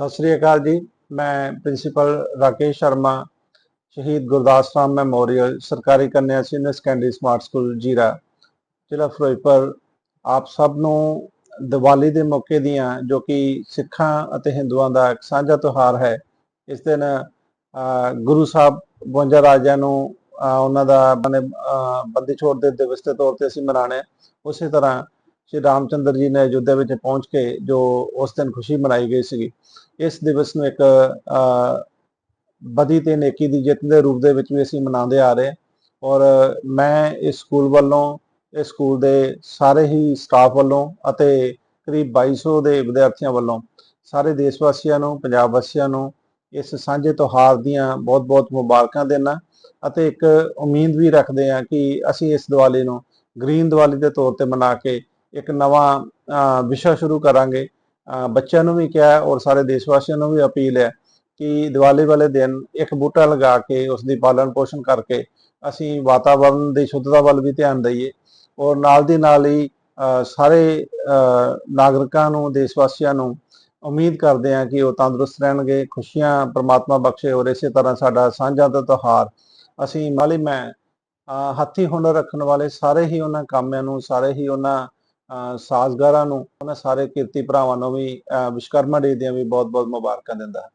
ਸਤਿ ਸ੍ਰੀ ਅਕਾਲ ਜੀ। ਮੈਂ ਪ੍ਰਿੰਸੀਪਲ ਰਾਕੇਸ਼ ਸ਼ਰਮਾ ਸ਼ਹੀਦ ਗੁਰਦਾਸ ਰਾਮ ਮੈਮੋਰੀਅਲ ਸਰਕਾਰੀ ਕੰਨਿਆ ਸੀਨੀਅਰ ਸੈਕੰਡਰੀ ਸਮਾਰਟ ਸਕੂਲ ਜੀਰਾ ਜ਼ਿਲ੍ਹਾ ਫਿਰੋਜ਼ਪੁਰ। ਆਪ ਸਭ ਨੂੰ ਦੀਵਾਲੀ ਦੇ ਮੌਕੇ ਦੀਆਂ ਜੋ ਕਿ ਸਿੱਖਾਂ ਅਤੇ ਹਿੰਦੂਆਂ ਦਾ ਇੱਕ ਸਾਂਝਾ ਤਿਉਹਾਰ ਹੈ ਇਸ ਦਿਨ ਅ, ਗੁਰੂ ਸਾਹਿਬ 52 ਰਾਜਿਆਂ ਨੂੰ ਉਹਨਾਂ ਦਾ ਬਨੇ ਬੰਦੀ ਛੋੜ ਦੇ ਦਿਵਸ ਦੇ ਤੌਰ ਤੇ ਅਸੀਂ ਮਨਾਉਂਦੇ ਹਾਂ। ਉਸੇ ਤਰ੍ਹਾਂ ਸ਼੍ਰੀ ਰਾਮਚੰਦਰ ਜੀ ਨੇ ਅਯੁੱਧਿਆ ਵਿੱਚ ਪਹੁੰਚ ਕੇ ਜੋ ਉਸ ਦਿਨ ਖੁਸ਼ੀ ਮਨਾਈ ਗਈ ਸੀਗੀ ਇਸ ਦਿਵਸ ਨੂੰ ਇੱਕ ਅ, ਬਦੀ ਤੇ ਨੇਕੀ ਦੀ ਜਿੱਤ ਦੇ ਰੂਪ ਦੇ ਵਿੱਚ ਵੀ ਅਸੀਂ ਮਨਾਉਂਦੇ ਆ ਰਹੇ ਹਾਂ ਔਰ ਮੈਂ ਇਸ ਸਕੂਲ ਵੱਲੋਂ ਇਸ ਸਕੂਲ ਦੇ ਸਾਰੇ ਹੀ ਸਟਾਫ ਵੱਲੋਂ ਅਤੇ ਕਰੀਬ 2200 ਦੇ ਵਿਦਿਆਰਥੀਆਂ ਵੱਲੋਂ ਸਾਰੇ ਦੇਸ਼ ਵਾਸੀਆਂ ਨੂੰ ਪੰਜਾਬ ਵਾਸੀਆਂ ਨੂੰ ਇਸ ਸਾਂਝੇ ਤਿਉਹਾਰ ਦੀਆਂ ਬਹੁਤ-ਬਹੁਤ ਮੁਬਾਰਕਾਂ ਦੇਣਾ ਅਤੇ ਇੱਕ ਉਮੀਦ ਵੀ ਰੱਖਦੇ ਹਾਂ ਕਿ ਅਸੀਂ ਇਸ ਦੀਵਾਲੀ ਨੂੰ ਗ੍ਰੀਨ ਦੀਵਾਲੀ ਦੇ ਤੌਰ ਤੇ ਮਨਾ ਕੇ ਇੱਕ ਨਵਾਂ ਵਿਸ਼ਾ ਸ਼ੁਰੂ ਕਰਾਂਗੇ। ਬੱਚਿਆਂ ਨੂੰ ਵੀ ਕਿਹਾ ਔਰ ਸਾਰੇ ਦੇਸ਼ ਵਾਸੀਆਂ ਨੂੰ ਵੀ ਅਪੀਲ ਹੈ ਕਿ ਦੀਵਾਲੀ ਵਾਲੇ ਦਿਨ ਇੱਕ ਬੂਟਾ ਲਗਾ ਕੇ ਉਸ ਦੀ ਪਾਲਣ ਪੋਸ਼ਣ ਕਰਕੇ ਅਸੀਂ ਵਾਤਾਵਰਣ ਦੀ ਸ਼ੁੱਧਤਾ ਵੱਲ ਵੀ ਧਿਆਨ ਦਈਏ ਔਰ ਨਾਲ ਦੀ ਨਾਲ ਹੀ ਸਾਰੇ ਨਾਗਰਿਕਾਂ ਨੂੰ ਦੇਸ਼ ਵਾਸੀਆਂ ਨੂੰ ਉਮੀਦ ਕਰਦੇ ਹਾਂ ਕਿ ਉਹ ਤੰਦਰੁਸਤ ਰਹਿਣਗੇ ਖੁਸ਼ੀਆਂ ਪ੍ਰਮਾਤਮਾ ਬਖਸ਼ੇ ਔਰ ਇਸੇ ਤਰ੍ਹਾਂ ਸਾਡਾ ਸਾਂਝਾ ਦਾ ਤਿਉਹਾਰ ਅਸੀਂ ਮਾਲੀ ਮੈਂ ਅ, ਹੱਥੀਂ ਹੁਨਰ ਰੱਖਣ ਵਾਲੇ ਸਾਰੇ ਹੀ ਉਹਨਾਂ ਕਾਮਿਆਂ ਨੂੰ ਸਾਰੇ ਹੀ ਉਹਨਾਂ ਸਾਜ਼ਗਾਰਾਂ ਨੂੰ, ਉਹਨਾਂ ਸਾਰੇ ਕਿਰਤੀ ਭਰਾਵਾਂ ਨੂੰ ਵੀ ਵਿਸ਼ਕਰਮਾ ਡੇ ਦੀਆਂ ਵੀ ਬਹੁਤ-ਬਹੁਤ ਮੁਬਾਰਕਾਂ ਦਿੰਦਾ। ਹਾਂ